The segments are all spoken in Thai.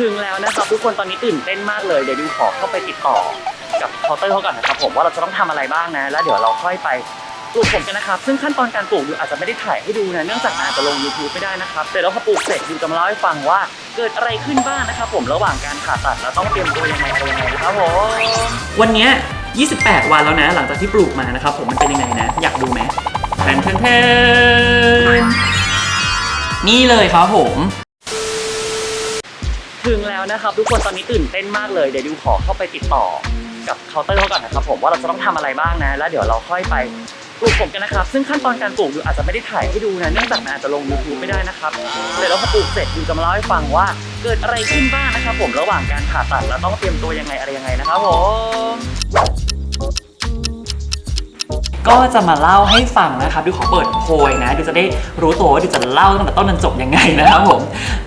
ถึงแล้วนะครับทุกคนตอนนี้ตื่นเต้นมากเลย เดี๋ยวดิวขอเข้าไปติดต่อกับเคาน์เตอร์เขาก่อนนะครับผมว่าเราจะต้องทำอะไรบ้างนะ แล้วเดี๋ยวเราค่อยไปปลูกผมกันนะครับ ซึ่งขั้นตอนการปลูกดิวอาจจะไม่ได้ถ่ายให้ดูนะเนื่องจากมันอาจจะลง YouTube ไม่ได้นะครับแต่แล้วพอปลูกเสร็จดิวจะมาเล่าให้ฟังว่าเกิดอะไรขึ้นบ้างนะครับผมระหว่างการผ่าตัดเราต้องเตรียมตัวยังไงอะไรยังไงนะครับผมวันเนี้ย28 วันแล้วนะ หลังจากที่ปลูกมานะครับผมมันเป็นยังไงนะ อยากดูไหมแทนแทนแทนนี่เลยครับผม ถึงแล้วนะครับทุกคนตอนนี้ตื่นเต้นมากเลยเดี๋ยวดิวขอเข้าไปติดต่อกับเคาน์เตอร์เขาก่อนนะครับผมว่าเราจะต้องทำอะไรบ้างนะ แล้วเดี๋ยวเราค่อยไปปลูกผมกันนะครับ ซึ่งขั้นตอนการปลูกดิวอาจจะไม่ได้ถ่ายให้ดูนะเนื่องจากมันอาจจะลงยูทูบไม่ได้นะครับเดี๋ยวเราพอปลูกเสร็จดิวจะมาเล่าให้ฟังว่า เกิดอะไรขึ้นบ้างนะครับผมระหว่างการผ่าตัดเราต้องเตรียมตัวยังไงอะไรยังไงนะครับผม ก็จะมาเล่าให้ฟังนะครับดิวขอเปิดโพยนะดิวจะได้รู้ตัวว่าดิวจะเล่าตั้งแต่ต้นจนจบยังไงนะครับผม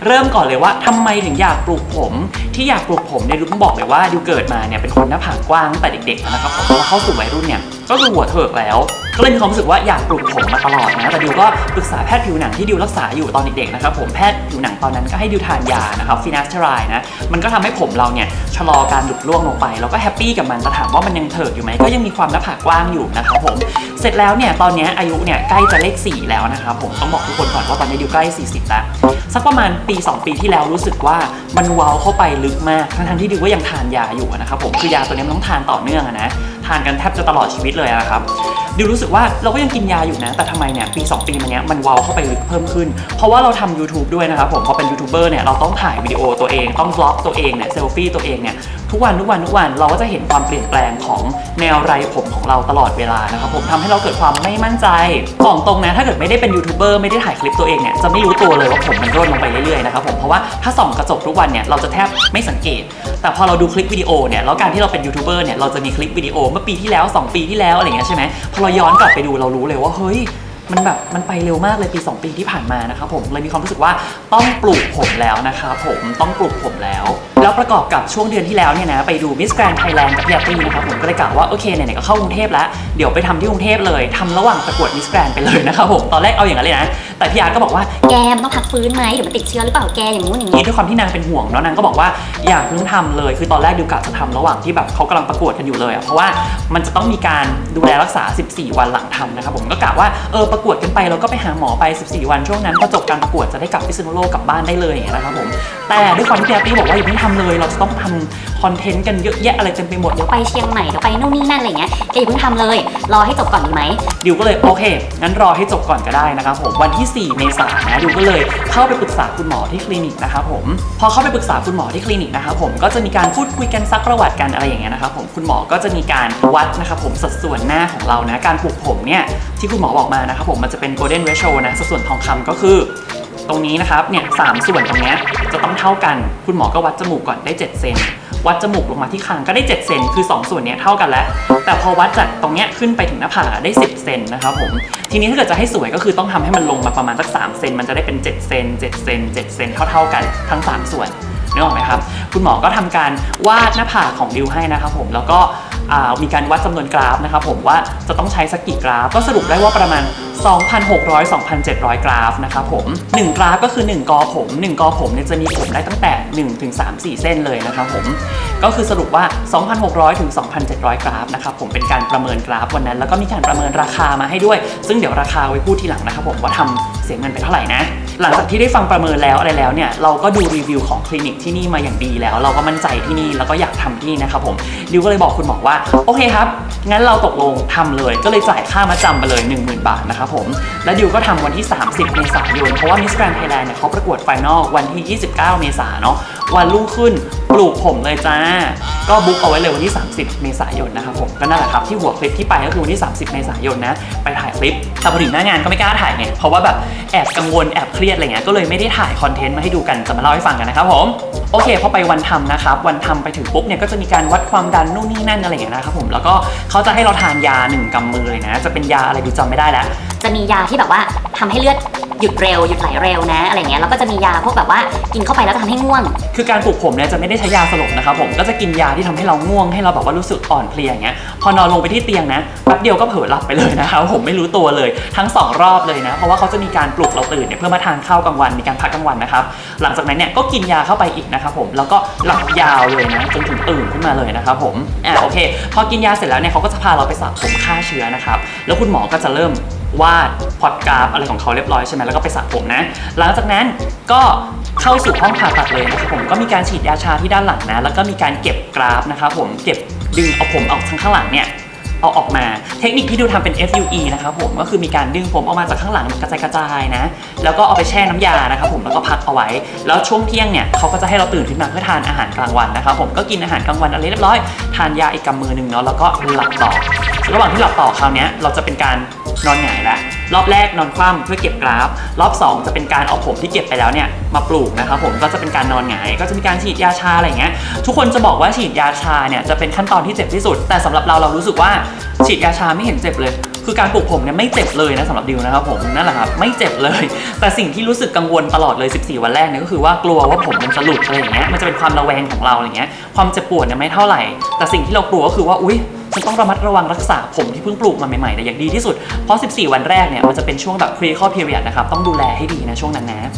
เริ่มก่อนเลยว่าทำไมถึงอยากปลูกผม ที่อยากปลูกผมเนี่ยดิวต้องบอกเลยว่าดิวเกิดมาเนี่ยเป็นคนหน้าผากกว้างตั้งแต่เด็กๆนะครับผมพอเข้าสู่วัยรุ่นเนี่ยก็คือหัวเถิกแล้ว ก็เลยมีความรู้สึกว่าอยากปลูกผมมาตลอดนะแต่ดิวก็ปรึกษาแพทย์ผิวหนังที่ดิวรักษาอยู่ตอนเด็กๆนะครับผมแพทย์ผิวหนังตอนนั้นก็ให้ดิวทานยานะครับฟินัสเทอไรนะมันก็ทำให้ผมเราเนี่ยชะลอการหลุดร่วงลงไปแล้วก็แฮปปี้กับมันแต่ถามว่ามันยังเถิกอยู่ไหมก็ยังมีความหน้าผากกว้างอยู่นะครับผมเสร็จแล้วเนี่ยตอนนี้อายุเนี่ยใกล้จะเลข 4 แล้วนะครับผมต้องบอกทุกคนก่อนว่าตอนนี้ดิวใกล้ 40 แล้วสักประมาณปี 2 ปีที่แล้วรู้สึกว่ามันเว้าเข้าไปลึกมากทั้งๆที่ดิวก็ยังทานยาอยู่นะครับผมคือยาตัวนี้มันต้องทานต่อเนื่องนะทานกันแทบจะตลอดชีวิตเลยนะครับ ดิวรู้สึกว่าเราก็ยังกินยาอยู่นะ แต่ทำไมเนี่ยปี 2 ปีมาเนี้ยมันวาวเข้าไปลึกเพิ่มขึ้น เพราะว่าเราทำ YouTube ด้วยนะครับผมพอเป็นยูทูบเบอร์เนี่ยเราต้องถ่ายวิดีโอตัวเองต้องบล็อกตัวเองเนี่ยเซลฟี่ตัวเองเนี่ย ทุกวันทุกวันทุกวันเราก็จะเห็นความเปลี่ยนแปลงของแนวไรผมของเราตลอดเวลานะครับผมทำให้เราเกิดความไม่มั่นใจบอกตรงนะถ้าเกิดไม่ได้เป็นยูทูบเบอร์ไม่ได้ถ่ายคลิปตัวเองเนี่ยจะไม่รู้ตัวเลยว่าผมมันร่นลงไปเรื่อยๆนะครับผมเพราะว่าถ้าส่องกระจกทุกวันเนี่ยเราจะแทบไม่สังเกต แต่พอเราดูคลิปวิดีโอเนี่ยแล้วการที่เราเป็นยูทูบเบอร์เนี่ยเราจะมีคลิปวิดีโอเมื่อปีที่แล้ว 2 ปีที่แล้วอะไรเงี้ยใช่ไหมพอเราย้อนกลับไปดูเรารู้เลยว่าเฮ้ยมันแบบมันไปเร็วมากเลยปี 2 ปีที่ผ่านมานะครับผมเลยมีความรู้สึกว่าต้องปลูกผมแล้วนะครับผมต้องปลูกผมแล้ว แล้วประกอบกับช่วงเดือนที่แล้วเนี่ยนะไปดูมิสแกรนไทยแลนด์กับพี่อาร์ตี้นะครับผมก็เลยกล่าวว่าโอเคไหนๆก็เข้ากรุงเทพแล้วเดี๋ยวไปทำที่กรุงเทพเลยทำระหว่างประกวดมิสแกรนไปเลยนะครับผมตอนแรกเอาอย่างนั้นเลยนะแต่พี่อาร์ตก็บอกว่าแกมันต้องพักฟื้นไหมเดี๋ยวมันติดเชื้อหรือเปล่าแกอย่างงู้นอย่างนี้นี้ด้วยความที่นางเป็นห่วงเนาะนางก็บอกว่าอย่าเพิ่งทำเลย คือตอนแรกดิวกะจะทำระหว่างที่แบบเขากำลังประกวดกันอยู่เลยอะเพราะว่ามันจะต้องมีการดูแลรักษา 14 วันหลังทำนะครับผมก็กะว่าเออประกวดกันไปเราก็ไปหาหมอไป 14 วันช่วงนั้นพอจบการประกวดจะได้กลับพิษณุโลกกลับบ้านได้เลยอย่างเงี้ยนะครับผมแต่ด้วยความที่พี่อาร์ตี้บอกว่าอย่าเพิ่งทำเลย เราจะต้องทำคอนเทนต์กันเยอะแยะอะไรเต็มไปหมด เดี๋ยวไปเชียงใหม่เดี๋ยวไปนู่นนี่นั่นอะไรเงี้ยแกอย่าเพิ่งทำเลย รอให้จบก่อนดีไหมดิวก็เลยโอเค งั้นรอให้จบก่อนก็ได้นะครับผมวันที่ 4 เมษายนนะดิวก็เลยเข้าไปปรึกษาคุณหมอที่คลินิกนะครับผมพอเข้าไปปรึกษาคุณหมอที่คลินิกนะครับผมก็จะมีการพูดคุยกันซักประวัติกันอะไรอย่างเงี้ยนะครับผมคุณหมอก็จะมีการวัดนะครับผมสัดส่วนหน้าของเรานะการปลูกผมเนี่ยที่คุณหมอบอกมานะครับผมมันจะเป็น golden ratio นะสัดส่วนทองคำก็คือ ตรงนี้นะครับเนี่ยสามส่วนตรงนี้จะต้องเท่ากัน คุณหมอก็วัดจมูกก่อนได้ 7 เซนวัดจมูกลงมาที่คางก็ได้ 7 เซนคือ 2 ส่วนนี้เท่ากันแล้ว แต่พอวัดจากตรงนี้ขึ้นไปถึงหน้าผากได้ 10 เซนนะครับผม ทีนี้ถ้าเกิดจะให้สวยก็คือต้องทำให้มันลงมาประมาณสัก 3 เซนมันจะได้เป็น 7 เซน7 เซน7 เซนเท่าๆกันทั้ง 3 ส่วนนึกออกไหมครับ คุณหมอก็ทำการวาดหน้าผากของดิวให้นะครับผม แล้วก็มีการวัดจำนวนกราฟนะครับผมว่าจะต้องใช้สักกี่กราฟ ก็สรุปได้ว่าประมาณ2,600 2,700 กราฟนะครับผม 1 กราฟก็คือ 1 กอผม 1 กอผมเนี่ยจะมีผมได้ตั้งแต่ 1 ถึง 3 4 เส้นเลยนะครับผม ก็คือสรุปว่า 2,600 ถึง 2,700 กราฟนะครับผมเป็นการประเมินกราฟวันนั้น แล้วก็มีการประเมินราคามาให้ด้วย ซึ่งเดี๋ยวราคาไว้พูดทีหลังนะครับผมว่าทำเสียเงินไปเท่าไหร่นะหลังจากที่ได้ฟังประเมินแล้วอะไรแล้วเนี่ยเราก็ดูรีวิวของคลินิกที่นี่มาอย่างดีแล้ว เราก็มั่นใจที่นี่แล้วก็อยากทำที่นี่นะครับผมดิวก็เลยบอกคุณหมอว่าโอเคครับงั้นเราตกลงทำเลยก็เลยจ่ายค่ามาจำไปเลย 10,000 บาทนะครับผม และดิวก็ทำวันที่ 30 เมษายน เพราะว่ามิสแกรนด์ไทยแลนด์เนี่ยเขาประกวดไฟนอลวันที่ 29 เมษายนเนาะ วันรุ่งขึ้นปลูกผมเลยจ้า ก็บุ๊กเอาไว้เลยวันที่ 30 เมษายนนะครับผมก็นั่นแหละครับที่หัวคลิปที่ไปก็คือวันที่ 30 เมษายนนะไปถ่ายคลิปแต่พอถึงหน้างานก็ไม่กล้าถ่ายไงเพราะว่าแบบแอบกังวลแอบเครียดอะไรเงี้ยก็เลยไม่ได้ถ่ายคอนเทนต์มาให้ดูกันจะมาเล่าให้ฟังกันนะครับผมโอเคพอไปวันทำนะครับวันทำไปถึงปุ๊บเนี่ยก็จะมีการวัดความดันนู่นนี่นั่นอะไรอย่างเงี้ยนะครับผมแล้วก็เขาจะให้เราทานยาหนึ่งกำมือเลยนะ จะเป็นยาอะไรดูจำไม่ได้แล้วจะมียาที่แบบว่าทำให้เลือด หยุดเร็วหยุดไหลเร็วนะอะไรเงี้ยแล้วก็จะมียาพวกแบบว่ากินเข้าไปแล้วจะทำให้ง่วง คือการปลูกผมเนี่ยจะไม่ได้ใช้ยาสลบนะครับผมก็จะกินยาที่ทำให้เราง่วงให้เราแบบว่ารู้สึกอ่อนเพลียอย่างเงี้ยพอนอนลงไปที่เตียงนะแป๊บเดียวก็เผลอหลับไปเลยนะครับผมไม่รู้ตัวเลยทั้งสองรอบเลยนะ เพราะว่าเขาจะมีการปลุกเราตื่นเนี่ยเพื่อมาทานข้าวกลางวันมีการพักกลางวันนะครับหลังจากนั้นเนี่ยก็กินยาเข้าไปอีกนะครับผมแล้วก็หลับยาวเลยนะจนถึงตื่นขึ้นมาเลยนะครับผมอ่าโอเค พอกินยาเสร็จแล้วเนี่ยเขาก็จะพาเราไปสระผมฆ่าเชื้อนะครับแล้วคุณหมอก็จะเริ่ม วาดพอดกราฟอะไรของเขาเรียบร้อยใช่ไหมแล้วก็ไปสระผมนะ หลังจากนั้นก็เข้าสู่ห้องผ่าตัดเลยนะครับผมก็มีการฉีดยาชาที่ด้านหลังนะ แล้วก็มีการเก็บกราฟนะครับผมเก็บดึงเอาผมออกทางข้างหลังเนี่ยเอาออกมาเทคนิคที่ดูทำเป็น FUE นะครับผมก็คือมีการดึงผมออกมาจากข้างหลังกระจายกระจายนะ แล้วก็เอาไปแช่น้ำยานะครับผมแล้วก็พักเอาไว้ แล้วช่วงเที่ยงเนี่ยเขาก็จะให้เราตื่นขึ้นมาเพื่อทานอาหารกลางวันนะครับผมก็กินอาหารกลางวันอะไรเรียบร้อย ทานยาอีกกำมือหนึ่งเนาะแล้วก็หลับต่อระหว่างที่หลับต่อคราวนี้เราจะเป็นการ นอนหงายแล้วรอบแรกนอนคว่ำเพื่อเก็บกราฟ รอบ 2 จะเป็นการเอาผมที่เก็บไปแล้วเนี่ยมาปลูกนะครับผมก็จะเป็นการนอนหงายก็จะมีการฉีดยาชาอะไรเงี้ยทุกคนจะบอกว่าฉีดยาชาเนี่ยจะเป็นขั้นตอนที่เจ็บที่สุด แต่สำหรับเราเรารู้สึกว่าฉีดยาชาไม่เห็นเจ็บเลย คือการปลูกผมเนี่ยไม่เจ็บเลยนะสำหรับดิวนะครับผมนั่นแหละครับไม่เจ็บเลย แต่สิ่งที่รู้สึกกังวลตลอดเลย 14 วันแรกเนี่ยก็คือว่ากลัวว่าผมมันจะหลุดอะไรอย่างเงี้ยมันจะเป็นความระแวงของเราอะไรเงี้ยความเจ็บปวดเนี่ยไม่เท่าไหร่ แต่สิ่งที่เรากลัวก็คือว่าอุ้ย จะต้องระมัดระวังรักษาผมที่เพิ่งปลูกมาใหม่ๆเนี่ยอย่างดีที่สุด เพราะ 14 วันแรกเนี่ยมันจะเป็นช่วงแบบ critical period นะครับ ต้องดูแลให้ดีนะช่วงนั้นนะ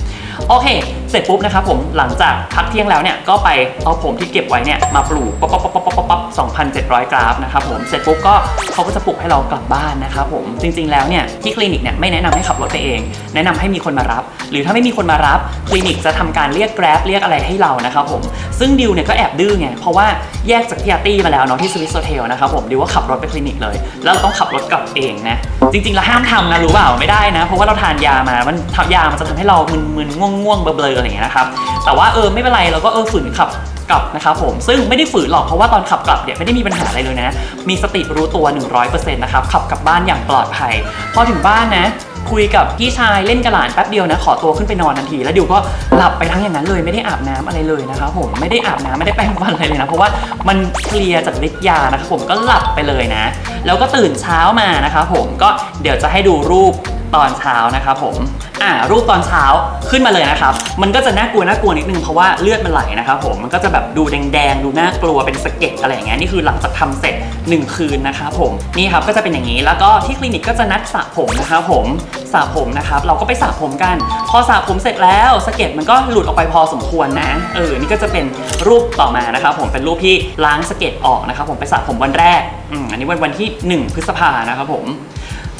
โอเค เสร็จปุ๊บนะครับผมหลังจากพักเที่ยงแล้วเนี่ยก็ไปเอาผมที่เก็บไว้เนี่ยมาปลูกป๊อปป๊อปป๊อปป๊อปป๊อปป๊อป2,700กราฟนะครับผมเสร็จปุ๊บก็เขาก็จะปลุกให้เรากลับบ้านนะครับผมจริง ๆแล้วเนี่ยที่คลินิกเนี่ยไม่แนะนำให้ขับรถไปเอง แนะนำให้มีคนมารับ หรือถ้าไม่มีคนมารับคลินิกจะทำการเรียกแกร็บเรียกอะไรให้เรานะครับผมซึ่งดิวเนี่ยก็แอบดื้อไงเพราะว่าแยกจากที่อาร์ตี้มาแล้วเนาะที่สวิสโซเทลนะครับผมดิวว่าขับรถไปคลินิกเลย แล้วต้องขับรถกลับเองนะจริงๆเราห้ามทำนะรู้เปล่าไม่ได้นะ เพราะว่าเราทานยามามันยามันจะทำให้เรามึนๆง่ง่วงๆเบลอๆอะไรอย่างเงี้ยนะครับแต่ว่าเออไม่เป็นไรเราก็เออฝืนขับกลับนะครับผมซึ่งไม่ได้ฝืนหรอกเพราะว่าตอนขับกลับเนี่ยไม่ได้มีปัญหาอะไรเลยนะ มีสติรู้ตัว 100%นะครับขับกลับบ้านอย่างปลอดภัย พอถึงบ้านนะ คุยกับพี่ชายเล่นกับหลานแป๊บเดียวนะ ขอตัวขึ้นไปนอนทันที แล้วดิวก็หลับไปทั้งอย่างนั้นเลยไม่ได้อาบน้ำอะไรเลยนะครับผมไม่ได้อาบน้ำไม่ได้แปรงฟันอะไรเลยนะเพราะว่ามันเคลียร์จากฤทธิ์ยานะครับผมก็หลับไปเลยนะ แล้วก็ตื่นเช้ามานะครับผมก็เดี๋ยวจะให้ดูรูปตอนเช้านะครับผม อ่ารูปตอนเช้าขึ้นมาเลยนะครับ มันก็จะน่ากลัวน่ากลัวนิดนึงเพราะว่าเลือดมันไหลนะครับผม มันก็จะแบบดูแดงๆ ดูน่ากลัวเป็นสะเก็ดอะไรอย่างเงี้ย นี่คือหลังจากทำเสร็จ 1 คืนนะครับผม นี่ครับก็จะเป็นอย่างนี้ แล้วก็ที่คลินิกก็จะนัดสระผมนะครับผม สระผมนะครับ เราก็ไปสระผมกัน พอสระผมเสร็จแล้วสะเก็ดมันก็หลุดออกไปพอสมควรนะ เออ นี่ก็จะเป็นรูปต่อมานะครับผม เป็นรูปที่ล้างสะเก็ดออกนะครับผม ไปสระผมวันแรก อืม อันนี้วันวันที่ 1 พฤษภานะครับผม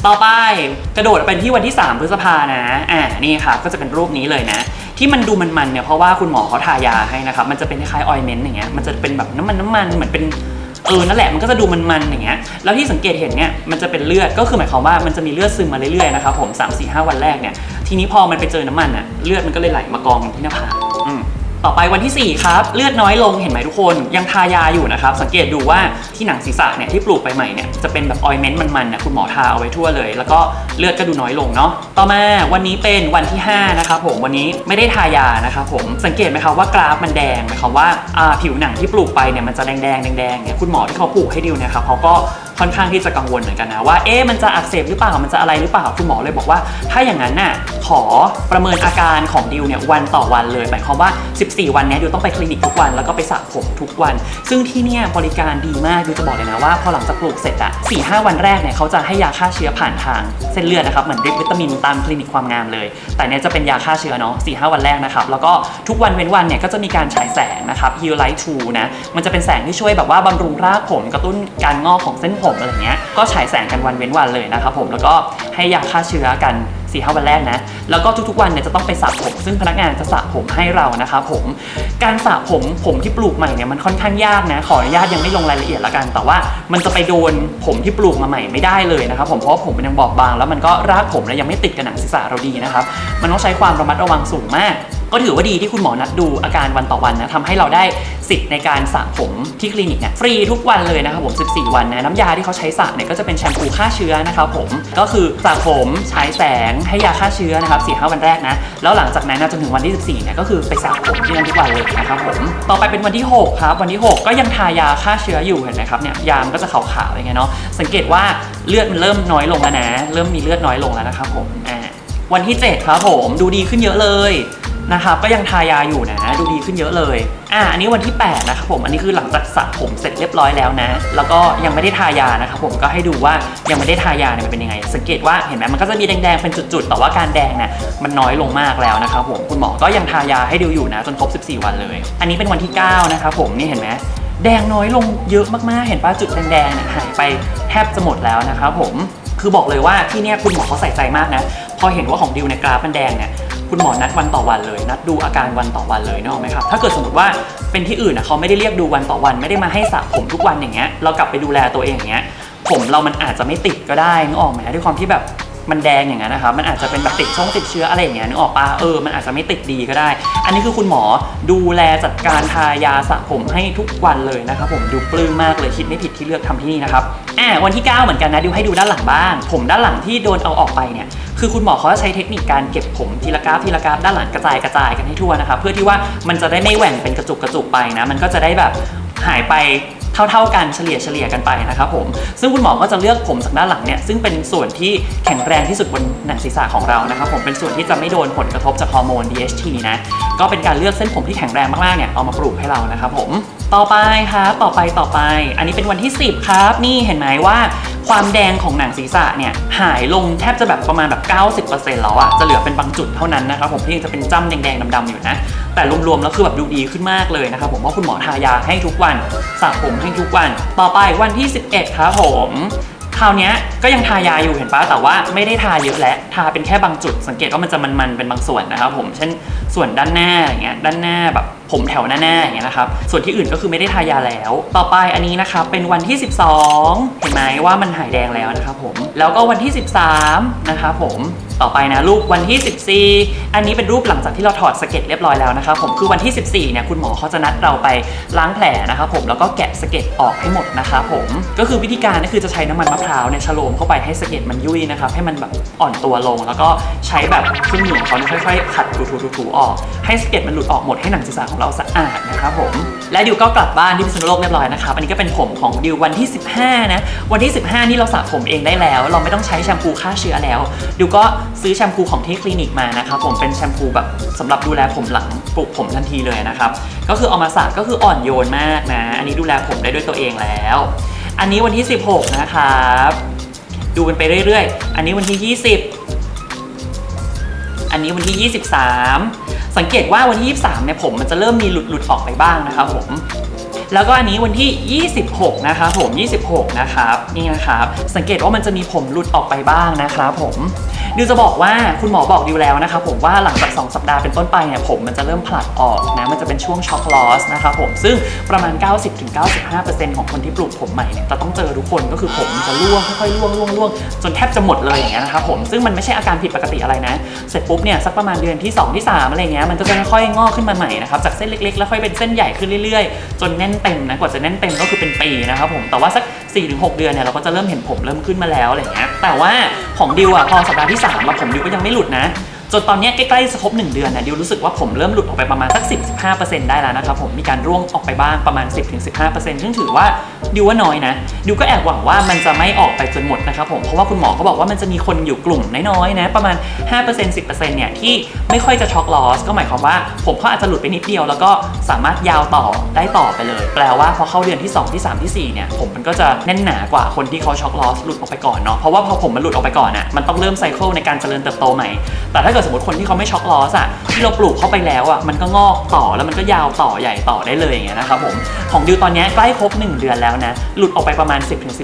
ต่อไปกระโดดไปที่วันที่ 3 พฤษภานะ อ่า นี่ครับก็จะเป็นรูปนี้เลยนะ ที่มันดูมันๆเนี่ยเพราะว่าคุณหมอเขาทายาให้นะครับ มันจะเป็นคล้ายออยเมนต์อย่างเงี้ย มันจะเป็นแบบน้ำมันน้ำมันเหมือนเป็นเออนั่นแหละมันก็จะดูมันๆอย่างเงี้ย แล้วที่สังเกตเห็นเนี่ยมันจะเป็นเลือด ก็คือหมายความว่ามันจะมีเลือดซึมมาเรื่อยๆนะครับผม3 4 5 วันแรกเนี่ย ทีนี้พอมันไปเจอน้ำมันอะเลือดมันก็เลยไหลมากองที่หน้าผากอืม ต่อไปวันที่ 4 ครับ เลือดน้อยลงเห็นไหมทุกคน ยังทายาอยู่นะครับ สังเกตดูว่าที่หนังศีรษะเนี่ยที่ปลูกไปใหม่เนี่ยจะเป็นแบบออยเมนต์มันๆนี่ยคุณหมอทาเอาไว้ทั่วเลย แล้วก็เลือดก็ดูน้อยลงเนาะต่อมาวันนี้เป็นวันที่ 5 นะครับผมวันนี้ไม่ได้ทายานะครับผมสังเกตไหมครับว่ากราฟมันแดงหมายความว่าอ่าผิวหนังที่ปลูกไปเนี่ยมันจะแดงๆแดงๆเนี่ยคุณหมอที่เขาปลูกให้ดิวเนี่ยครับเขาก็ ค่อนข้างที่จะกังวลเหมือนกันนะว่าเอ๊ะมันจะอักเสบหรือเปล่ามันจะอะไรหรือเปล่าคุณหมอเลยบอกว่า ถ้าอย่างนั้นน่ะขอประเมินอาการของดิวเนี่ยวันต่อวันเลยหมายความว่า 14 วันเนี้ยดิวต้องไปคลินิกทุกวันแล้วก็ไปสระผมทุกวัน ซึ่งที่เนี่ยบริการดีมากดิวจะบอกเลยนะว่าพอหลังจากปลูกเสร็จอะ4-5วันแรกเนี่ยเขาจะให้ยาฆ่าเชื้อผ่านทางเส้นเลือดนะครับเหมือนดริปวิตามินตามคลินิกความงามเลย แต่เนี้ยจะเป็นยาฆ่าเชื้อเนาะ4-5วันแรกนะครับแล้วก็ทุกวันเว้นวันเนี่ยก็จะมีการฉายแสงนะครับ Heal Light 2นะมันจะเป็นแสงที่ช่วยแบบว่าบำรุงรากผมกระตุ้นการงอกของเส้นผมอะไรเงี้ยก็ฉายแสงกันวันเว้นวันเลยนะครับผมแล้วก็ให้ยาฆ่าเชื้อกันสี่ห้าวันแรกนะ แล้วก็ทุกๆวันเนี่ยจะต้องไปสระผม ซึ่งพนักงานจะสระผมให้เรานะครับผม การสระผมผมที่ปลูกใหม่เนี่ยมันค่อนข้างยากนะ ขออนุญาตยังไม่ลงรายละเอียดละกัน แต่ว่ามันจะไปโดนผมที่ปลูกมาใหม่ไม่ได้เลยนะครับผม เพราะผมมันยังบอบบาง แล้วมันก็รากผมเนี่ยยังไม่ติดกับหนังศีรษะเราดีนะครับ มันต้องใช้ความระมัดระวังสูงมาก ก็ถือว่าดีที่คุณหมอนัดดูอาการวันต่อวันนะทำให้เราได้สิทธิ์ในการสระผมที่คลินิกเนี่ยฟรีทุกวันเลยนะครับผม 14 วันนะน้ำยาที่เขาใช้สระเนี่ยก็จะเป็นแชมพูฆ่าเชื้อนะครับผมก็คือสระผมฉายแสงให้ยาฆ่าเชื้อนะครับ4 5วันแรกนะแล้วหลังจากนั้นนะจนถึงวันที่ 14เนี่ยก็คือไปสระผมที่นั่นทุกวันเลยนะครับผมต่อไปเป็นวันที่ 6 ครับ วันที่ 6 ก็ยังทายาฆ่าเชื้ออยู่เห็นไหมครับเนี่ยยามนก็จะขาวๆอย่างเงี้ยเนาะสังเกตว่าเลือดมันเริ่มน้อยลงแล้วนะ เริ่มมีเลือดน้อยลงแล้วนะครับผมอ่าวันที่ 7 ครับผมดูดีขึ้นเยอะเลย นะครับก็ยังทายาอยู่นะดูดีขึ้นเยอะเลย อ่าอันนี้วันที่ 8 นะครับผมอันนี้คือหลังจากสระผมเสร็จเรียบร้อยแล้วนะ แล้วก็ยังไม่ได้ทายานะครับผมก็ให้ดูว่ายังไม่ได้ทายาเนี่ยมันเป็นยังไง สังเกตว่าเห็นไหมมันก็จะมีแดงๆเป็นจุดๆแต่ว่าการแดงเนี่ยมันน้อยลงมากแล้วนะครับผมคุณหมอก็ยังทายาให้ดูอยู่นะจนครบ 14 วันเลย อันนี้เป็นวันที่ 9 นะครับผมนี่เห็นไหมแดงน้อยลงเยอะมากๆ เห็นป่ะจุดแดงๆเนี่ยหายไปแทบจะหมดแล้วนะครับผม คือบอกเลยว่าที่เนี่ยคุณหมอเขาใส่ใจมากนะ พอเห็นว่าของดิวในกราฟมันแดงเนี่ย คุณหมอนัดวันต่อวันเลย นัดดูอาการวันต่อวันเลยนึกออกไหมครับถ้าเกิดสมมติว่าเป็นที่อื่นนะเขาไม่ได้เรียกดูวันต่อวัน ไม่ได้มาให้สระผมทุกวันอย่างเงี้ยเรากลับไปดูแลตัวเองอย่างเงี้ยผมเรามันอาจจะไม่ติดก็ได้นึกออกไหมด้วยความที่แบบ มันแดงอย่างนั้นนะครับ มันอาจจะเป็นแบบติดช่องติดเชื้ออะไรอย่างเงี้ยนึกออกปะเออมันอาจจะไม่ติดดีก็ได้ อันนี้คือคุณหมอดูแลจัดการทายาสระผมให้ทุกวันเลยนะครับผมดูปลื้มมากเลยคิดไม่ผิดที่เลือกทำที่นี่นะครับอ่าวันที่ 9 เหมือนกันนะดิวให้ดูด้านหลังบ้าง ผมด้านหลังที่โดนเอาออกไปเนี่ยคือคุณหมอเขาจะใช้เทคนิคการเก็บผมทีละกราฟทีละกราฟด้านหลังกระจายกระจายกันให้ทั่วนะครับเพื่อที่ว่ามันจะได้ไม่แหว่งเป็นกระจุกกระจุกไปนะ มันก็จะได้แบบหายไป เท่า ๆกันเฉลี่ยเฉลี่ยกันไปนะครับผมซึ่งคุณหมอก็จะเลือกผมจากด้านหลังเนี่ยซึ่งเป็นส่วนที่แข็งแรงที่สุดบนหนังศีรษะของเรานะครับผมเป็นส่วนที่จะไม่โดนผลกระทบจากฮอร์โมน DHT นะก็เป็นการเลือกเส้นผมที่แข็งแรงมากๆเนี่ยเอามาปลูกให้เรานะครับผมต่อไปครับต่อไปต่อไป อันนี้เป็นวันที่ 10 ครับ นี่เห็นไหมว่าความแดงของหนังศีรษะเนี่ยหายลงแทบจะแบบประมาณแบบ 90%แล้วอะจะเหลือเป็นบางจุดเท่านั้นนะครับผมที่ยังจะเป็นจ้ำแดงๆดำๆอยู่นะ แต่รวมๆแล้วคือแบบดูดีขึ้นมากเลยนะครับผมว่าคุณหมอทายาให้ทุกวันสระผมให้ทุกวัน ต่อไปวันที่ 11ครับผมคราวนี้ก็ยังทายาอยู่เห็นปะแต่ว่าไม่ได้ทาเยอะแล้วทาเป็นแค่บางจุด สังเกตว่ามันจะมันๆเป็นบางส่วนนะครับผมเช่นส่วนด้านหน้าอย่างเงี้ยด้านหน้าแบบผมแถวหน้าๆอย่างเงี้ยนะครับ ส่วนที่อื่นก็คือไม่ได้ทายาแล้ว ต่อไปอันนี้นะครับเป็นวันที่ 12 เห็นไหมว่ามันหายแดงแล้วนะครับผมแล้วก็วันที่ 13นะครับผม ต่อไปนะรูปวันที่ 14 อันนี้เป็นรูปหลังจากที่เราถอดสะเก็ดเรียบร้อยแล้วนะครับผมคือวันที่ 14เนี่ยคุณหมอเขาจะนัดเราไปล้างแผลนะครับผมแล้วก็แกะสะเก็ดออกให้หมดนะครับผมก็คือวิธีการก็คือจะใช้น้ำมันมะพร้าวเนี่ยฉโลมเข้าไปให้สะเก็ดมันยุ่ยนะครับให้มันแบบอ่อนตัวลง แล้วก็ใช้แบบเครื่องมือเขาเนี่ยค่อยๆขัดถูๆๆๆออก ให้สะเก็ดมันหลุดออกหมดให้หนังศีรษะของเราสะอาดนะครับผมและดิวก็กลับบ้านที่พิษณุโลกเรียบร้อยนะครับอันนี้ก็เป็นผมของดิววันที่ 15 นะ วันที่ 15 นี่เราสระผมเองได้แล้ว เราไม่ต้องใช้แชมพูฆ่าเชื้อแล้วดิวก็ซื้อแชมพูของที่คลินิกมานะครับผมเป็นแชมพูแบบสำหรับดูแลผมหลังปลูกผมทันทีเลยนะครับก็คือเอามาสระก็คืออ่อนโยนมากนะ อันนี้ดูแลผมได้ด้วยตัวเองแล้ว อันนี้วันที่ 16 นะครับ ดูกันไปเรื่อยๆ อันนี้วันที่ 20 อันนี้วันที่ 23 สังเกตว่าวันที่ 23เนี่ยผมมันจะเริ่มมีหลุดหลุดๆออกไปบ้างนะครับผม แล้วก็อันนี้วันที่ 26 นะครับผม 26 นะครับ นี่นะครับ สังเกตว่ามันจะมีผมหลุดออกไปบ้างนะครับผม ดิวจะบอกว่าคุณหมอบอกดิวแล้วนะครับผมว่าหลังจาก 2 สัปดาห์เป็นต้นไปเนี่ยผมมันจะเริ่มผลัดออกนะ มันจะเป็นช่วงช็อคลอสนะครับผม ซึ่งประมาณ 90-95%ของคนที่ปลูกผมใหม่เนี่ยจะต้องเจอทุกคนก็คือผมจะร่วงค่อยๆร่วงร่วงร่วงจนแทบจะหมดเลยอย่างเงี้ยนะครับผม ซึ่งมันไม่ใช่อาการผิดปกติอะไรนะ เสร็จปุ๊บเนี่ยสักประมาณเดือนที่ 2 ที่ 3 อะไรเงี้ยมันก็จะค่อยๆงอกขึ้นมาใหม่นะครับจากเส้นเล็กๆแล้วค่อยเป็นเส้นใหญ่ขึ้นเรื่อยๆ จนแน่นเต็มนะกว่าจะแน่นเต็มก็คือเป็นปีนะครับผมแต่ว่าสัก 4-6 เดือนเนี่ยเราก็จะเริ่มเห็นผมเริ่มขึ้นมาแล้วอะไรเงี้ยแต่ว่าของดิวอะพอสัปดาห์ที่3มาผมดิวก็ยังไม่หลุดนะ จนตอนนี้ใกล้ๆจะครบ1 เดือนนะดิวรู้สึกว่าผมเริ่มหลุดออกไปประมาณสัก 10-15%ได้แล้วนะครับผมมีการร่วงออกไปบ้างประมาณ 10-15%ซึ่งถือว่าดิวว่าน้อยนะดิวก็แอบหวังว่ามันจะไม่ออกไปจนหมดนะครับผมเพราะว่าคุณหมอเขาบอกว่ามันจะมีคนอยู่กลุ่มน้อยๆนะประมาณ 5% 10%เนี่ยที่ไม่ค่อยจะช็อกลอสก็หมายความว่าผมเขาอาจจะหลุดไปนิดเดียว แล้วก็สามารถยาวต่อได้ต่อไปเลย แปลว่าพอเข้าเดือนที่ 2 ที่ 3 ที่ 4 เนี่ย ผมมันก็จะแน่นหนากว่าคนที่เขาช็อกลอสหลุดออกไปก่อนเนาะเพราะว่าพอผมมันหลุดออกไปก่อนอะมันต้องเริ่มไซเคิลในการเจริญเติบโตใหม่แต่ถ้าเกิดสมมติคนที่เขาไม่ช็อกลอสอะที่เราปลูกเข้าไปแล้วอะมันก็งอกต่อแล้วมันก็ยาวต่อใหญ่ต่อได้เลยอย่างเงี้ยนะครับผมของดิวตอนนี้ใกล้ครบ 1 เดือนแล้วนะหลุดออกไปประมาณ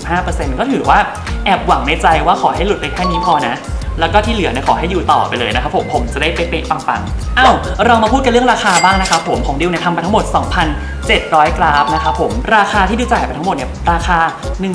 10-15%ก็ถือว่าแอบหวังในใจว่าขอให้หลุดไปแค่นี้พอนะแล้วก็ที่เหลือเนี่ยขอให้อยู่ต่อไปเลยนะครับผมผมจะได้เป๊ะๆปังๆอ้าวเรามาพูดกันเรื่องราคาบ้างนะครับผมของดิวเนี่ยทำไปทั้งหมด 700 กราฟนะครับผมราคาที่ดิวจ่ายไปทั้งหมดเนี่ยราคา 1 1 0 0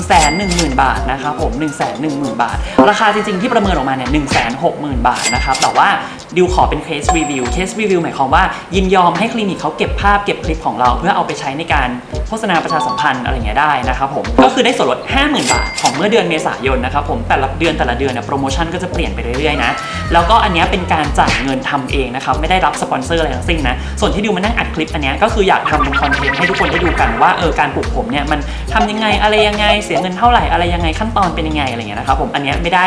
0 0 บาทนะครับผม 1 1 0 0 0 0 บาท ราคาจริงๆที่ประเมินออกมาเนี่ย 1 6 0 0 0 0 บาทนะครับแต่ว่าดิวขอเป็นเคสรีวิวเคสรีวิวหมายความว่ายินยอมให้คลินิกเขาเก็บภาพเก็บคลิปของเรา เพื่อเอาไปใช้ในการโฆษณาประชาสัมพันธ์อะไรเงี้ยได้นะครับผมก็คือได้ส่วนลด 50,000 บาท ของเมื่อเดือนเมษายนนะครับผมแต่ละเดือนแต่ละเดือนเนี่ยโปรโมชั่นก็จะเปลี่ยนไปเรื่อยๆนะแล้วก็อันนี้เป็นการจ่ายเงินทำเองนะครับไม่ได้รับสปอนเซอร์อะไรทั้งสิ้นนะส่วนที่ดิวมานั่งอัดคลิปอันนี้ก็คืออยากทำเป็นคอนเทนต์ให้ทุกคนได้ดูกันว่าเออการปลูกผมเนี่ยมันทำยังไงอะไรยังไงเสียเงินเท่าไหร่อะไรยังไงขั้นตอนเป็นยังไงอะไรเงี้ยนะครับผมอันเนี้ยไม่ได้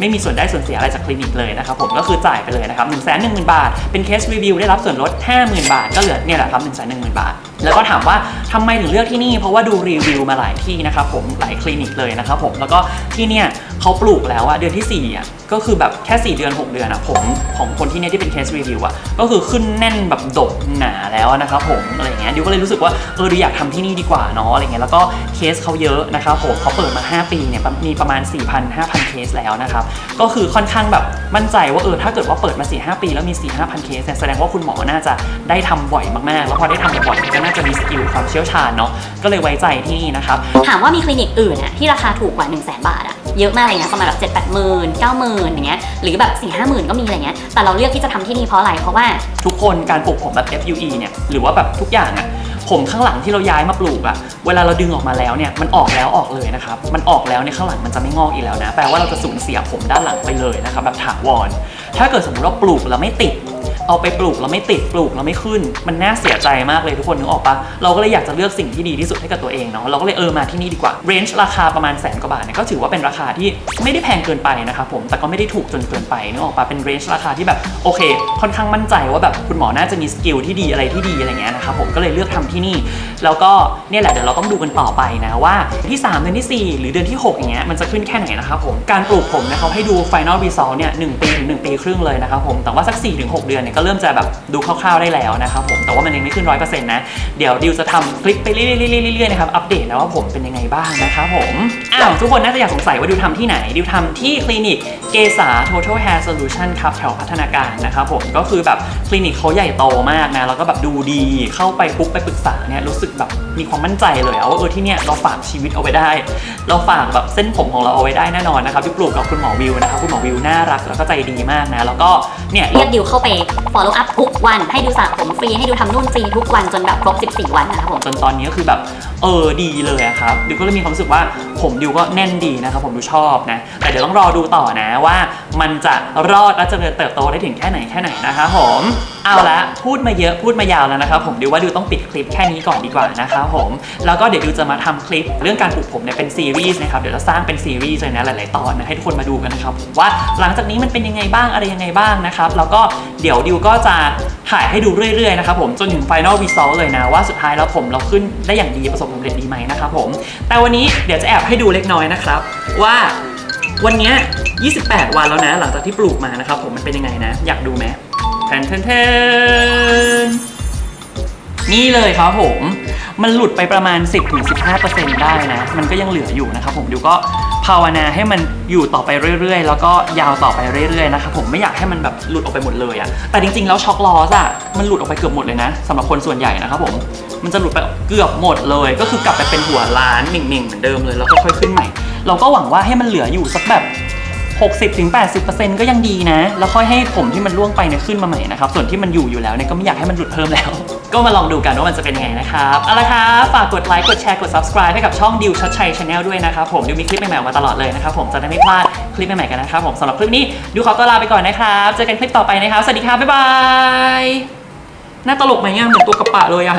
ไม่มีส่วนได้ส่วนเสียอะไรจากคลินิกเลยนะครับผมก็คือจ่ายไปเลยนะครับหนึ่งแสนหนึ่งหมื่นบาท เป็นเคสรีวิวได้รับส่วนลด 50,000 บาท ก็เหลือเนี่ยแหละครับหนึ่งแสนหนึ่งหมื่นบาท แล้วก็ถามว่าทำไมถึงเลือกที่นี่ เพราะว่าดูรีวิวมาหลายที่นะครับผมหลายคลินิกเลยนะครับผมแล้วก็ที่เนี่ยเขาปลูกแล้วอะเดือนที่สี่อะก็คือแบบแค่ 4 เดือน 6 เดือนอะผมของคนที่เนี่ยที่เป็นเคสรีวิวอะก็คือขึ้นแน่นแบบดกหนาแล้วนะครับผมอะไรเงี้ยดิวก็เลยรู้สึกว่าเออดิอยากทำที่นี่ดีกว่าเนาะอะไรเงี้ยแล้วก็เคสเขาเยอะนะครับผมเขาเปิดมา 5 ปีเนี่ยมีประมาณ 4,000 5,000 เคสแล้วนะครับก็คือค่อนข้างแบบมั่นใจว่าเออถ้าเกิดว่าเปิดมา4 5ปี แล้วมี4 5,000เคสแสดงว่าคุณหมอน่าจะได้ทำบ่อยมากๆ แล้วพอได้ทำบ่อยก็น่าจะมีสกิลความเชี่ยวชาญเนาะก็เลยไว้ใจที่นี่นะครับ ถามว่ามีคลินิกอื่นอะที่ราคาถูกกว่า 1 0 0 0 0แบาทอะเยอะมากเลยนะประมาณแบบเจ็ดแปดหมื่นเก้าหมื่นอย่างเงี้ยหรือแบบสี่ห้าหมื่นก็มีอะไรเงี้ยแต่เราเลือกที่จะทำที่นี่เพราะอะไรเพราะว่าทุกคนการปลูกผมแบบ FUE เนี่ยหรือว่าแบบทุกอย่างอะผมข้างหลังที่เราย้ายมาปลูกอะเวลาเราดึงออกมาแล้วเนี่ยมันออกแล้วออกเลยนะครับ มันออกแล้วในยข้างหลังมันจะไม่งอกอีกแล้วนะ แปลว่าเราจะสูญเสียผมด้านหลังไปเลยนะครับแบบถาวร ถ้าเกิดสมมติว่าปลูกแล้วไม่ติดเอาไปปลูกแล้วไม่ติดปลูกแล้วไม่ขึ้น มันน่าเสียใจมากเลยทุกคนนึกออกปะเราก็เลยอยากจะเลือกสิ่งที่ดีที่สุดให้กับตัวเองเนาะเราก็เลยเออมาที่นี่ดีกว่าเรนจ์ราคาประมาณแสนกว่าบาทเนี่ยก็ถือว่าเป็นราคาที่ไม่ได้แพงเกินไปนะครับผมแต่ก็ไม่ได้ถูกจนเกินไปนึกออกปะเป็นเรนจ์ราคาที่แบบโอเค ค่อนข้างมั่นใจว่าแบบคุณหมอน่าจะมีสกิลที่ดีอะไรที่ดีอะไรเงี้ยนะครับผมก็เลยเลือกทำที่นี่ แล้วก็เนี่ยแหละเดี๋ยวเราต้องดูกันต่อไปนะว่าที่ 3 เดือนที่ 4 หรือเดือนที่ 6 อย่างเงี้ยมันจะขึ้นแค่ไหนนะครับผมการปลูกผมเนี่ยเขาให้ดู final result เนี่ยหปีถึง1ปีครึ่งเลยนะครับผมแต่ว่าสัก4ถึง6เดือนเนี่ยก็เริ่มจะแบบดูคร่าวๆได้แล้วนะครับผมแต่ว่ามันยังไม่ขึ้น100%นต์นะเดี๋ยวดิวจะทำคลิปไปเรื่อยๆๆๆนะครับอัปเดตนะว่าผมเป็นยังไงบ้างนะครับผมอ้าวทุกคนน่าจะอยากสงสัยว่าดิวทำที่ไหนดิวทำที่คลินิกเกษา total hair solution ครับแถวพัฒนาการนะครับผมก็คือแบบคลินิกเขาใหญ่โตมากนะแล้วก็แบบดูดีเข้าไปปุ๊บไปปรึกษาเนี่ยรู้สึกแบบมีความมั่นใจเลยอะว่าเออที่เนี่ยเราฝากชีวิตเอาไว้ได้ เราฝากแบบเส้นผมของเราเอาไว้ได้แน่นอนนะครับที่ปลูกกับคุณหมอวิวนะครับคุณหมอวิวน่ารักแล้วก็ใจดีมากนะ แล้วก็เนี่ยเรียกดิวเข้าไป follow up ทุกวัน ให้ดูสระผมฟรี ให้ดูทำนู่นฟรีทุกวันจนแบบครบ 14 วันนะครับผม จนตอนนี้ก็คือแบบ เออดีเลยอะครับดิวก็เลยมีความรู้สึกว่าผมดิวก็แน่นดีนะครับผมดูชอบนะ แต่เดี๋ยวต้องรอดูต่อนะว่า มันจะรอดและเจริญเติบโตได้ถึงแค่ไหนแค่ไหนนะครับผมเอาละพูดมาเยอะพูดมายาวแล้วนะครับผมดิวว่าดิวต้องปิดคลิปแค่นี้ก่อนดีกว่านะครับผมแล้วก็เดี๋ยวดิวจะมาทำคลิปเรื่องการปลูกผมเนี่ยเป็นซีรีส์นะครับเดี๋ยวจะสร้างเป็นซีรีส์เลยนะหลาย ๆ ตอนนะให้ทุกคนมาดูกันนะครับผมว่าหลังจากนี้มันเป็นยังไงบ้างอะไรยังไงบ้างนะครับแล้วก็เดี๋ยวดิวก็จะถ่ายให้ดูเรื่อย ๆ นะครับผมจนถึง Final Result เลยนะว่าสุดท้ายแล้วผมเราขึ้นได้อย่างดีประสบความสำเร็จดีไหมนะครับผมแต่วันนี้เดี๋ยวจะแอบให้ดูเล็กน้อยนะครับว่าวันนี้ 28 วันแล้วนะ หลังจากที่ปลูกมานะครับผมมันเป็นยังไงนะ อยากดูไหม แทนแทนแทนนี่เลยครับผม มันหลุดไปประมาณ 10-15%ได้นะ มันก็ยังเหลืออยู่นะครับผมดิวก็ภาวนาให้มันอยู่ต่อไปเรื่อยๆ แล้วก็ยาวต่อไปเรื่อยๆนะครับผมไม่อยากให้มันแบบหลุดออกไปหมดเลยอะแต่จริงๆ แล้วช็อกลอสอะมันหลุดออกไปเกือบหมดเลยนะสำหรับคนส่วนใหญ่นะครับผมมันจะหลุดไปเกือบหมดเลย ก็คือกลับไปเป็นหัวล้านหนิ่งๆเหมือนเดิมเลยแล้วก็ค่อยขึ้นใหม่ เราก็หวังว่าให้มันเหลืออยู่สักแบบ 60-80%ก็ยังดีนะ แล้วค่อยให้ผมที่มันล่วงไปเนี่ยขึ้นมาใหม่นะครับ ส่วนที่มันอยู่อยู่แล้วเนี่ยก็ไม่อยากให้มันหลุดเพิ่มแล้ว ก็มาลองดูกันว่ามันจะเป็นยังไงนะครับ เอาละครับ ฝากกดไลค์ กดแชร์ กด subscribe ให้กับช่องดิวชัดชัยชาแนลด้วยนะครับผม ดิวมีคลิปใหม่ๆออกมาตลอดเลยนะครับผม จะได้ไม่พลาดคลิปใหม่ๆกันนะครับผมสำหรับคลิปนี้ ดิวขอตัวลาไปก่อนนะครับ เจอกันคลิปต่อไปนะครับ สวัสดีครับบ๊ายบายน้าตลกไหมอะเหมือนตัวกระปะเลยอะ